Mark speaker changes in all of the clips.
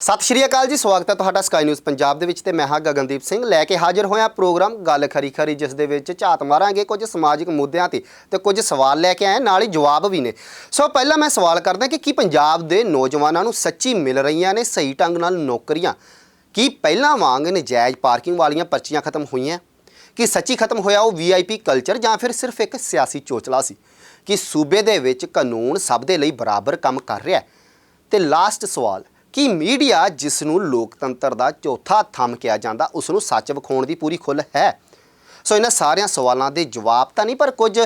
Speaker 1: ਸਤਿ ਸ਼੍ਰੀ ਅਕਾਲ ਜੀ, ਸਵਾਗਤ ਹੈ ਤੁਹਾਡਾ ਸਕਾਈ ਨਿਊਜ਼ ਪੰਜਾਬ ਦੇ ਵਿੱਚ ਤੇ ਮੈਂ ਹਾਂ ਗਗਨਦੀਪ ਸਿੰਘ। ਲੈ ਕੇ ਹਾਜ਼ਰ ਹੋਇਆ ਪ੍ਰੋਗਰਾਮ ਗੱਲ ਖਰੀ ਖਰੀ, ਜਿਸ ਦੇ ਵਿੱਚ ਝਾਤ ਮਾਰਾਂਗੇ ਕੁਝ ਸਮਾਜਿਕ ਮੁੱਦਿਆਂ ਤੇ ਤੇ ਕੁਝ ਸਵਾਲ ਲੈ ਕੇ ਆਏ, ਨਾਲ ਹੀ ਜਵਾਬ ਵੀ ਨੇ। ਸੋ ਪਹਿਲਾਂ ਮੈਂ ਸਵਾਲ ਕਰਦਾ ਕਿ ਕੀ ਪੰਜਾਬ ਦੇ ਨੌਜਵਾਨਾਂ ਨੂੰ ਸੱਚੀ ਮਿਲ ਰਹੀਆਂ ਨੇ, ਸਹੀ ਢੰਗ ਨਾਲ ਨੌਕਰੀਆਂ? ਕੀ ਪਹਿਲਾਂ ਵਾਂਗ ਨਜਾਇਜ਼ ਪਾਰਕਿੰਗ ਵਾਲੀਆਂ ਪਰਚੀਆਂ ਖਤਮ ਹੋਈਆਂ? ਕਿ ਸੱਚੀ ਖਤਮ ਹੋਇਆ ਉਹ ਵੀਆਈਪੀ ਕਲਚਰ ਜਾਂ ਫਿਰ ਸਿਰਫ ਇੱਕ ਸਿਆਸੀ ਚੋਚਲਾ ਸੀ? ਕਿ ਸੂਬੇ ਦੇ ਵਿੱਚ ਕਾਨੂੰਨ ਸਭ ਦੇ ਲਈ ਬਰਾਬਰ ਕੰਮ ਕਰ ਰਿਹਾ? ਹੈ ਤੇ ਲਾਸਟ ਸਵਾਲ ਕਿ ਮੀਡੀਆ ਜਿਸ ਨੂੰ ਲੋਕਤੰਤਰ ਦਾ ਚੌਥਾ ਥੰਮ ਕਿਹਾ ਜਾਂਦਾ ਉਸ ਨੂੰ ਸੱਚ ਵਿਖਾਉਣ ਦੀ ਪੂਰੀ ਖੁੱਲ੍ਹ ਹੈ। ਸੋ ਇਹਨਾਂ ਸਾਰਿਆਂ ਸਵਾਲਾਂ ਦੇ ਜਵਾਬ ਤਾਂ ਨਹੀਂ, ਪਰ ਕੁਝ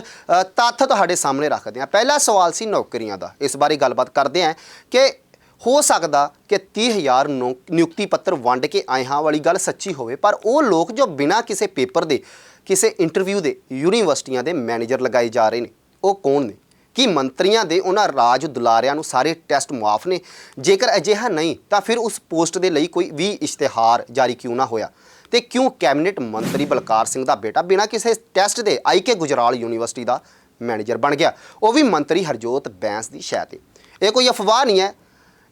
Speaker 1: ਤੱਥ ਤੁਹਾਡੇ ਸਾਹਮਣੇ ਰੱਖਦੇ ਹਾਂ। ਪਹਿਲਾ ਸਵਾਲ ਸੀ ਨੌਕਰੀਆਂ ਦਾ। ਇਸ ਬਾਰੇ ਗੱਲਬਾਤ ਕਰਦੇ ਹਾਂ ਕਿ ਹੋ ਸਕਦਾ ਕਿ 30000 ਨੌ- ਨਿਯੁਕਤੀ ਪੱਤਰ ਵੰਡ ਕੇ ਆਏ ਹਾਂ ਵਾਲੀ ਗੱਲ ਸੱਚੀ ਹੋਵੇ, ਪਰ ਉਹ ਲੋਕ ਜੋ ਬਿਨਾਂ ਕਿਸੇ ਪੇਪਰ ਦੇ, ਕਿਸੇ ਇੰਟਰਵਿਊ ਦੇ, ਯੂਨੀਵਰਸਿਟੀਆਂ ਦੇ ਮੈਨੇਜਰ ਲਗਾਏ ਜਾ ਰਹੇ ਨੇ, ਉਹ ਕੌਣ ਨੇ? ਕਿ ਮੰਤਰੀਆਂ ਦੇ ਉਹਨਾਂ ਰਾਜ ਦੁਲਾਰਿਆਂ ਨੂੰ ਸਾਰੇ ਟੈਸਟ ਮਾਫ ਨੇ। ਜੇਕਰ ਅਜਿਹਾ ਨਹੀਂ, ਤਾਂ ਫਿਰ ਉਸ ਪੋਸਟ ਦੇ ਲਈ ਕੋਈ ਵੀ ਇਸ਼ਤਿਹਾਰ ਜਾਰੀ ਕਿਉਂ ਨਾ ਹੋਇਆ? ਤੇ ਕਿਉਂ ਕੈਬਨਿਟ ਮੰਤਰੀ ਬਲਕਾਰ ਸਿੰਘ ਦਾ ਬੇਟਾ ਬਿਨਾਂ ਕਿਸੇ ਟੈਸਟ ਦੇ ਆਈਕੇ ਗੁਜਰਾਲ ਯੂਨੀਵਰਸਿਟੀ ਦਾ ਮੈਨੇਜਰ ਬਣ ਗਿਆ? ਉਹ ਵੀ ਮੰਤਰੀ ਹਰਜੋਤ ਬੈਂਸ ਦੀ ਸ਼ੈ ਤੇ। ਇਹ ਕੋਈ ਅਫਵਾਹ ਨਹੀਂ ਹੈ।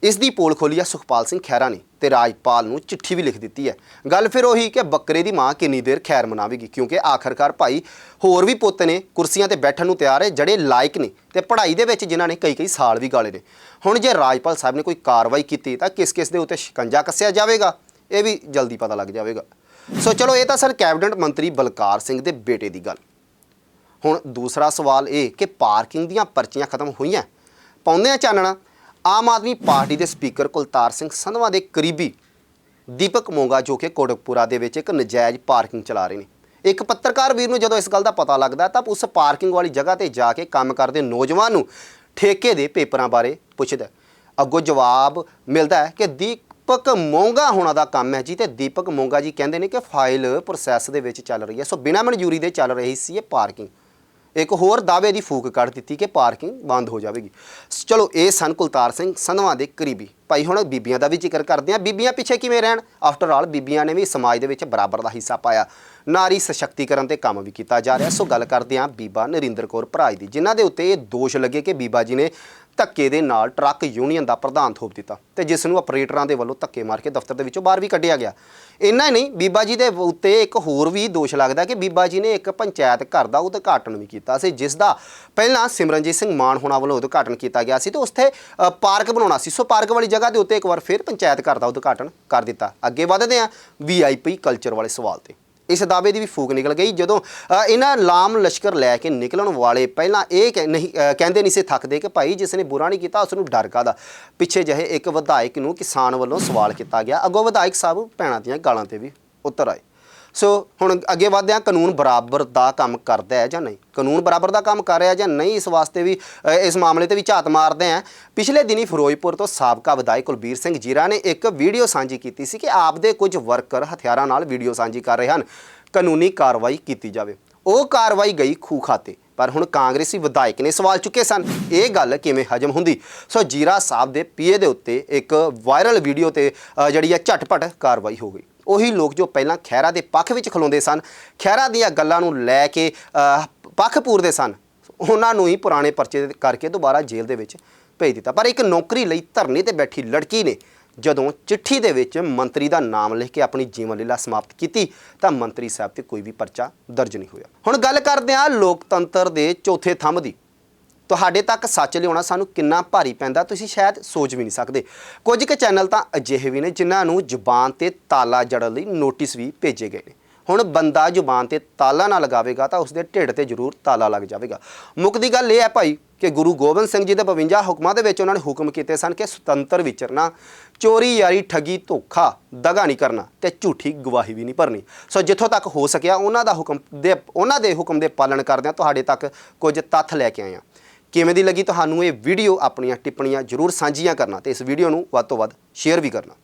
Speaker 1: ਇਸ ਦੀ ਪੋਲ ਖੋਲੀ ਆ ਸੁਖਪਾਲ ਸਿੰਘ ਖਹਿਰਾ ਨੇ ਤੇ ਰਾਜਪਾਲ ਨੂੰ ਚਿੱਠੀ ਵੀ ਲਿਖ ਦਿੱਤੀ ਹੈ। ਗੱਲ ਫਿਰ ਉਹੀ ਕਿ ਬੱਕਰੇ ਦੀ ਮਾਂ ਕਿੰਨੀ ਦੇਰ ਖੈਰ ਮਨਾਵੇਗੀ, ਕਿਉਂਕਿ ਆਖਰਕਾਰ ਭਾਈ ਹੋਰ ਵੀ ਪੁੱਤ ਨੇ ਕੁਰਸੀਆਂ ਤੇ ਬੈਠਣ ਨੂੰ ਤਿਆਰ ਹੈ, ਜਿਹੜੇ ਲਾਇਕ ਨੇ ਤੇ ਪੜ੍ਹਾਈ ਦੇ ਵਿੱਚ ਜਿਨ੍ਹਾਂ ਨੇ ਕਈ ਕਈ ਸਾਲ ਵੀ ਗਾਲੇ ਨੇ। ਹੁਣ ਜੇ ਰਾਜਪਾਲ ਸਾਹਿਬ ਨੇ ਕੋਈ ਕਾਰਵਾਈ ਕੀਤੀ ਤਾਂ ਕਿਸ ਕਿਸ ਦੇ ਉੱਤੇ ਸ਼ਿਕੰਜਾ ਕੱਸਿਆ ਜਾਵੇਗਾ? ਇਹ ਵੀ ਜਲਦੀ ਪਤਾ ਲੱਗ ਜਾਵੇਗਾ। ਸੋ ਚਲੋ, ਇਹ ਤਾਂ ਸਰ ਕੈਬਨਿਟ ਮੰਤਰੀ ਬਲਕਾਰ ਸਿੰਘ ਦੇ ਬੇਟੇ ਦੀ ਗੱਲ। ਹੁਣ ਦੂਸਰਾ ਸਵਾਲ ਇਹ ਕਿ ਪਾਰਕਿੰਗ ਦੀਆਂ ਪਰਚੀਆਂ ਖਤਮ ਹੋਈਆਂ? ਪਾਉਂਦੇ ਆ ਚਾਨਣਾ? ਆਮ ਆਦਮੀ ਪਾਰਟੀ ਦੇ ਸਪੀਕਰ ਕੁਲਤਾਰ ਸਿੰਘ ਸੰਧਵਾ ਦੇ ਕਰੀਬੀ ਦੀਪਕ ਮੋਗਾ, ਜੋ ਕਿ ਕੋਟਕਪੂਰਾ ਦੇ ਵਿੱਚ ਇੱਕ ਨਜਾਇਜ਼ ਪਾਰਕਿੰਗ ਚਲਾ ਰਹੇ ਨੇ। ਇੱਕ ਪੱਤਰਕਾਰ ਵੀਰ ਨੂੰ ਜਦੋਂ ਇਸ ਗੱਲ ਦਾ ਪਤਾ ਲੱਗਦਾ ਤਾਂ ਉਸ ਪਾਰਕਿੰਗ ਵਾਲੀ ਜਗ੍ਹਾ ਤੇ ਜਾ ਕੇ ਕੰਮ ਕਰਦੇ ਨੌਜਵਾਨ ਨੂੰ ਠੇਕੇ ਦੇ ਪੇਪਰਾਂ ਬਾਰੇ ਪੁੱਛਦਾ ਅੱਗੋਂ ਜਵਾਬ ਮਿਲਦਾ ਹੈ ਕਿ ਦੀਪਕ ਮੋਂਗਾ ਹੋਣਾ ਦਾ ਕੰਮ ਹੈ ਜੀ ਤੇ ਦੀਪਕ ਮੋਂਗਾ ਜੀ ਕਹਿੰਦੇ ਨੇ ਕਿ ਫਾਈਲ ਪ੍ਰੋਸੈਸ ਦੇ ਵਿੱਚ ਚੱਲ ਰਹੀ ਹੈ। ਸੋ ਬਿਨਾਂ ਮਨਜ਼ੂਰੀ ਦੇ ਚੱਲ ਰਹੀ ਸੀ ਇਹ ਪਾਰਕਿੰਗ। ਇੱਕ ਹੋਰ ਦਾਅਵੇ ਦੀ ਫੂਕ ਕੱਢ ਦਿੱਤੀ ਕਿ ਪਾਰਕਿੰਗ ਬੰਦ ਹੋ ਜਾਵੇਗੀ। ਸ- ਚਲੋ, ਇਹ ਸਨ ਕੁਲਤਾਰ ਸਿੰਘ ਸੰਧਵਾਂ ਦੇ ਕਰੀਬੀ। ਭਾਈ, ਹੁਣ ਬੀਬੀਆਂ ਦਾ ਵੀ ਜ਼ਿਕਰ ਕਰਦੇ ਹਾਂ। ਬੀਬੀਆਂ ਪਿੱਛੇ ਕਿਵੇਂ ਰਹਿਣ? ਆਫਟਰ ਆਲ ਬੀਬੀਆਂ ਨੇ ਵੀ ਸਮਾਜ ਦੇ ਵਿੱਚ ਬਰਾਬਰ ਦਾ ਹਿੱਸਾ ਪਾਇਆ। ਨਾਰੀ ਸਸ਼ਕਤੀਕਰਨ ਤੇ ਕੰਮ ਵੀ ਕੀਤਾ ਜਾ ਰਿਹਾ। ਸੋ ਗੱਲ ਕਰਦੇ ਹਾਂ ਬੀਬਾ ਨਰਿੰਦਰ ਕੌਰ ਭਰਾਜ ਦੀ, ਜਿਨ੍ਹਾਂ ਦੇ ਉੱਤੇ ਇਹ ਦੋਸ਼ ਲੱਗੇ ਕਿ ਬੀਬਾ ਜੀ ਨੇ ਧੱਕੇ ਦੇ ਨਾਲ ਟਰੱਕ ਯੂਨੀਅਨ ਦਾ ਪ੍ਰਧਾਨ ਥੋਪ ਦਿੱਤਾ ਤੇ ਜਿਸ ਨੂੰ ਆਪਰੇਟਰਾਂ ਦੇ ਵੱਲੋਂ ਧੱਕੇ ਮਾਰ ਕੇ ਦਫ਼ਤਰ ਦੇ ਵਿੱਚੋਂ ਬਾਹਰ ਵੀ ਕੱਢਿਆ ਗਿਆ। ਇੰਨਾ ਹੀ ਨਹੀਂ, ਬੀਬਾ ਜੀ ਦੇ ਉੱਤੇ ਇੱਕ ਹੋਰ ਵੀ ਦੋਸ਼ ਲੱਗਦਾ ਕਿ ਬੀਬਾ ਜੀ ਨੇ ਇੱਕ ਪੰਚਾਇਤ ਘਰ ਦਾ ਉਦਘਾਟਨ ਵੀ ਕੀਤਾ ਸੀ, ਜਿਸ ਦਾ ਪਹਿਲਾਂ ਸਿਮਰਨਜੀਤ ਸਿੰਘ ਮਾਨ ਹੋਣਾ ਵੱਲੋਂ ਉਦਘਾਟਨ ਕੀਤਾ ਗਿਆ ਸੀ ਤੇ ਉੱਥੇ ਪਾਰਕ ਬਣਾਉਣਾ ਸੀ। ਸੋ ਪਾਰਕ ਵਾਲੀ ਜਗ੍ਹਾ ਦੇ ਉੱਤੇ ਇੱਕ ਵਾਰ ਫਿਰ ਪੰਚਾਇਤ ਘਰ ਦਾ ਉਦਘਾਟਨ ਕਰ ਦਿੱਤਾ। ਅੱਗੇ ਵਧਦੇ ਹਾਂ ਵੀਆਈਪੀ ਕਲਚਰ ਵਾਲੇ ਸਵਾਲ ਤੇ। ਇਸ ਦਾਅਵੇ ਦੀ ਵੀ ਫੂਕ ਨਿਕਲ ਗਈ ਜਦੋਂ ਇਹਨਾਂ ਲਾਮ ਲਸ਼ਕਰ ਲੈ ਕੇ ਨਿਕਲਣ ਵਾਲੇ ਪਹਿਲਾਂ ਇਹ ਕਹਿ- ਨਹੀਂ ਕਹਿੰਦੇ ਨਹੀਂ ਸੀ, ਥੱਕਦੇ ਕਿ ਭਾਈ ਜਿਸ ਨੇ ਬੁਰਾ ਨਹੀਂ ਕੀਤਾ ਉਸ ਨੂੰ ਡਰ ਕਾਹਦਾ? ਪਿੱਛੇ ਜਿਹੇ ਇੱਕ ਵਿਧਾਇਕ ਨੂੰ ਕਿਸਾਨ ਵੱਲੋਂ ਸਵਾਲ ਕੀਤਾ ਗਿਆ। ਅੱਗੋਂ ਵਿਧਾਇਕ ਸਾਹਿਬ ਭੈਣਾਂ ਦੀਆਂ ਗਾਲਾਂ ਤੇ ਵੀ ਉਤਰ ਆਏ। ਸੋ ਹੁਣ ਅੱਗੇ ਵਧਦੇ ਹਾਂ, ਕਾਨੂੰਨ ਬਰਾਬਰ ਦਾ ਕੰਮ ਕਰਦਾ ਹੈ ਜਾਂ ਨਹੀਂ? ਕਾਨੂੰਨ ਬਰਾਬਰ ਦਾ ਕੰਮ ਕਰ ਰਿਹਾ ਜਾਂ ਨਹੀਂ, ਇਸ ਵਾਸਤੇ ਵੀ ਇਸ ਮਾਮਲੇ ਤੇ ਵੀ ਝਾਤ ਮਾਰਦੇ ਹਾਂ। ਪਿਛਲੇ ਦਿਨੀ ਫਿਰੋਜ਼ਪੁਰ ਤੋਂ ਸਾਬਕਾ ਵਿਧਾਇਕ ਕੁਲਬੀਰ ਸਿੰਘ ਜੀਰਾ ਨੇ ਇੱਕ ਵੀਡੀਓ ਸਾਂਝੀ ਕੀਤੀ ਸੀ ਕਿ ਆਪਦੇ ਕੁਝ ਵਰਕਰ ਹਥਿਆਰਾਂ ਨਾਲ ਵੀਡੀਓ ਸਾਂਝੀ ਕਰ ਰਹੇ ਹਨ। ਕਾਨੂੰਨੀ ਕਾਰਵਾਈ ਕੀਤੀ ਜਾਵੇ। ਉਹ ਕਾਰਵਾਈ ਗਈ ਖੂਹ ਖਾਤੇ, ਪਰ ਹੁਣ ਕਾਂਗਰਸੀ ਵਿਧਾਇਕ ਨੇ ਸਵਾਲ ਚੁੱਕੇ ਸਨ, ਇਹ ਗੱਲ ਕਿਵੇਂ ਹਜਮ ਹੁੰਦੀ? ਸੋ ਜੀਰਾ ਸਾਹਿਬ ਦੇ ਪੀਏ ਦੇ ਉੱਤੇ ਇੱਕ ਵਾਇਰਲ ਵੀਡੀਓ ਤੇ ਜਿਹੜੀ ਹੈ ਝਟਪਟ ਕਾਰਵਾਈ ਹੋ ਗਈ। ਉਹੀ ਲੋਕ ਜੋ ਪਹਿਲਾਂ ਖਹਿਰਾ ਦੇ ਪੱਖ ਵਿੱਚ ਖਲੋਂਦੇ ਸਨ, ਖਹਿਰਾ ਦੀਆਂ ਗੱਲਾਂ ਨੂੰ ਲੈ ਕੇ ਪੱਖ ਪੂਰਦੇ ਸਨ। ਉਹਨਾਂ ਨੂੰ ਹੀ ਪੁਰਾਣੇ ਪਰਚੇ ਕਰਕੇ ਦੁਬਾਰਾ ਜੇਲ੍ਹ ਦੇ ਵਿੱਚ ਭੇਜ ਦਿੱਤਾ। ਪਰ ਇੱਕ ਨੌਕਰੀ ਲਈ ਧਰਨੇ ਤੇ ਬੈਠੀ ਲੜਕੀ ਨੇ ਜਦੋਂ ਚਿੱਠੀ ਦੇ ਵਿੱਚ ਮੰਤਰੀ ਦਾ ਨਾਮ ਲਿਖ ਕੇ ਆਪਣੀ ਜੀਵਨ ਲੀਲਾ ਸਮਾਪਤ ਕੀਤੀ, ਤਾਂ ਮੰਤਰੀ ਸਾਹਿਬ ਤੇ ਕੋਈ ਵੀ ਪਰਚਾ ਦਰਜ ਨਹੀਂ ਹੋਇਆ। ਹੁਣ ਗੱਲ ਕਰਦੇ ਹਾਂ ਲੋਕਤੰਤਰ ਦੇ ਚੌਥੇ ਥੰਮ ਦੀ। ਤੁਹਾਡੇ ਤੱਕ ਸੱਚ ਲਿਆਉਣਾ ਸਾਨੂੰ ਕਿੰਨਾ ਭਾਰੀ ਪੈਂਦਾ, ਤੁਸੀਂ ਸ਼ਾਇਦ ਸੋਚ ਵੀ ਨਹੀਂ ਸਕਦੇ। ਕੁਝ ਕੁ ਚੈਨਲ ਤਾਂ ਅਜਿਹੇ ਵੀ ਨੇ ਜਿਨ੍ਹਾਂ ਨੂੰ ਜ਼ੁਬਾਨ ਤੇ ਤਾਲਾ ਜੜਨ ਲਈ ਨੋਟਿਸ ਵੀ ਭੇਜੇ ਗਏ ਨੇ। ਹੁਣ ਬੰਦਾ ਜ਼ੁਬਾਨ ਤੇ ਤਾਲਾ ਨਾ ਲਗਾਵੇਗਾ ਤਾਂ ਉਸਦੇ ਢਿੱਡ ਤੇ ਜ਼ਰੂਰ ਤਾਲਾ ਲੱਗ ਜਾਵੇਗਾ। ਮੁੱਕਦੀ ਗੱਲ ਇਹ ਹੈ ਭਾਈ ਕਿ ਗੁਰੂ ਗੋਬਿੰਦ ਸਿੰਘ ਜੀ ਦੇ 52 ਹੁਕਮਾਂ ਦੇ ਵਿੱਚ ਉਹਨਾਂ ਨੇ ਹੁਕਮ ਕੀਤੇ ਸਨ ਕਿ ਸੁਤੰਤਰ ਵਿਚਰਨਾ, ਚੋਰੀ, ਯਾਰੀ, ਠੱਗੀ, ਧੋਖਾ, ਦਗਾ ਨਹੀਂ ਕਰਨਾ ਤੇ ਝੂਠੀ ਗਵਾਹੀ ਵੀ ਨਹੀਂ ਭਰਨੀ। ਸੋ ਜਿੱਥੋਂ ਤੱਕ ਹੋ ਸਕਿਆ ਉਹਨਾਂ ਦਾ ਹੁਕਮ ਦੇ, ਉਹਨਾਂ ਦੇ ਹੁਕਮ ਦੇ ਪਾਲਣ ਕਰਦਿਆਂ ਤੁਹਾਡੇ ਤੱਕ ਕੁਝ ਤੱਥ ਲੈ ਕੇ ਆਏ ਹਾਂ ਕਿਵੇਂ ਦੀ ਲੱਗੀ? ਤੁਹਾਨੂੰ ਇਹ ਵੀਡੀਓ ਆਪਣੀਆਂ ਟਿੱਪਣੀਆਂ ਜਰੂਰ ਸਾਂਝੀਆਂ ਕਰਨਾ ਤੇ ਇਸ ਵੀਡੀਓ ਨੂੰ ਵੱਧ ਤੋਂ ਵੱਧ ਸ਼ੇਅਰ ਵੀ ਕਰਨਾ।